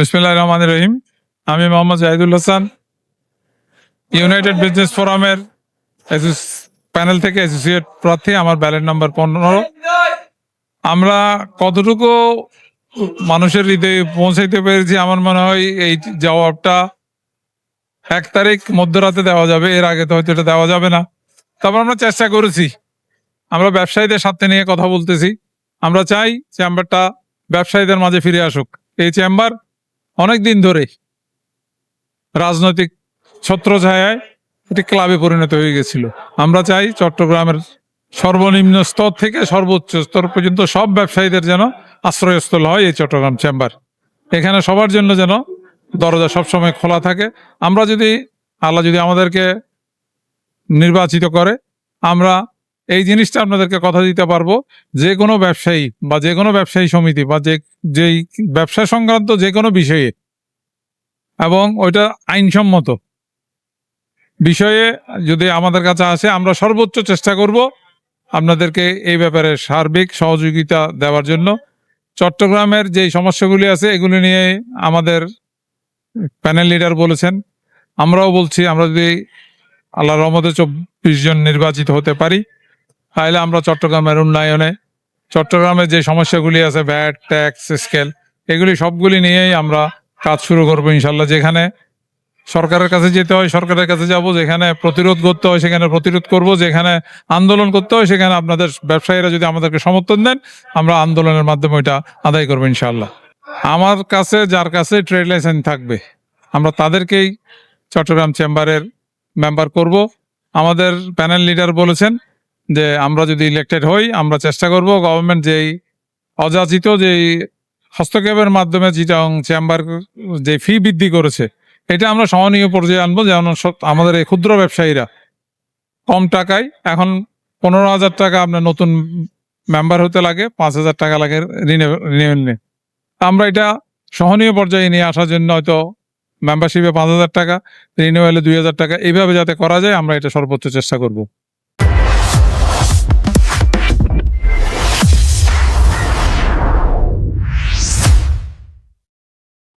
বিসমিল্লাহ রহমান রহিম। আমি মোহাম্মদ জাহিদুল হাসান ইউনাইটেড বিজনেস ফোরামের প্যানেল থেকে অ্যাসোসিয়েট প্রার্থী, আমার ব্যালেট নাম্বার পনেরো। আমরা কতটুকু মানুষের হৃদয়ে পৌঁছাইতে পেরেছি আমার মনে হয় এই জবাবটা এক তারিখ মধ্যরাতে দেওয়া যাবে, এর আগে তো হয়তো এটা দেওয়া যাবে না। তারপর আমরা চেষ্টা করেছি। আমরা ব্যবসায়ীদের সাথে নিয়ে কথা বলতেছি। আমরা চাই চেম্বারটা ব্যবসায়ীদের মাঝে ফিরে আসুক। এই চেম্বার অনেক দিন ধরে রাজনৈতিক ছত্রছায়ায় একটি ক্লাবে পরিণত হয়ে গেছিল। আমরা চাই চট্টগ্রামের সর্বনিম্ন স্তর থেকে সর্বোচ্চ স্তর পর্যন্ত সব ব্যবসায়ীদের যেন আশ্রয়স্থল হয় এই চট্টগ্রাম চেম্বার। এখানে সবার জন্য যেন দরজা সবসময় খোলা থাকে। আমরা যদি, আল্লাহ যদি আমাদেরকে নির্বাচিত করে, আমরা এই জিনিসটা আপনাদেরকে কথা দিতে পারব। যে কোনো ব্যবসায়ী বা যে কোনো ব্যবসায়ী সমিতি বা যে, যেই ব্যবসা সংক্রান্ত যে কোনো বিষয়ে এবং ওইটা আইনসম্মত বিষয়ে যদি আমাদের কাছে আসে, আমরা সর্বোচ্চ চেষ্টা করব আপনাদেরকে এই ব্যাপারে সার্বিক সহযোগিতা দেওয়ার জন্য। চট্টগ্রামের যে সমস্যাগুলি আছে, এগুলি নিয়ে আমাদের প্যানেল লিডার বলেছেন। আমরাও বলছি, আমরা যদি আল্লাহ রহমতে চব্বিশ জন নির্বাচিত হতে পারি তাহলে আমরা চট্টগ্রামের উন্নয়নে চট্টগ্রামের যে সমস্যাগুলি আছে ভ্যাট ট্যাক্স স্কেল এগুলি সবগুলি নিয়েই আমরা কাজ শুরু করব ইনশাল্লাহ। যেখানে সরকারের কাছে যেতে হয়, সরকারের কাছে যাব, যেখানে প্রতিরোধ করতে হয়, সেখানে প্রতিরোধ করব, যেখানে আন্দোলন করতে হয়, সেখানে আপনাদের ব্যবসায়ীরা যদি আমাদেরকে সমর্থন দেন, আমরা আন্দোলনের মাধ্যমে ওইটা আদায় করব ইনশাল্লাহ। আমার কাছে, যার কাছে ট্রেড লাইসেন্স থাকবে, আমরা তাদেরকেই চট্টগ্রাম চেম্বারের মেম্বার করব। আমাদের প্যানেল লিডার বলেছেন যে আমরা যদি ইলেক্টেড হই, আমরা চেষ্টা করব গভর্নমেন্ট যেই অযাচিত যেই হস্তক্ষেপের মাধ্যমে চিটাং চেম্বার যে ফি বৃদ্ধি করেছে, এটা আমরা সহনীয় পর্যায়ে আনব। যেমন আমাদের এই ক্ষুদ্র ব্যবসায়ীরা কম টাকায় এখন পনেরো হাজার টাকা আপনার নতুন মেম্বার হতে লাগে, পাঁচ হাজার টাকা লাগে রিনিউয়াল আমরা এটা সহনীয় পর্যায়ে নিয়ে আসার জন্য হয়তো মেম্বারশিপে পাঁচ হাজার টাকা রিনিউয়ালে দুই হাজার টাকা, এইভাবে যাতে করা যায়, আমরা এটা সর্বোচ্চ চেষ্টা করব।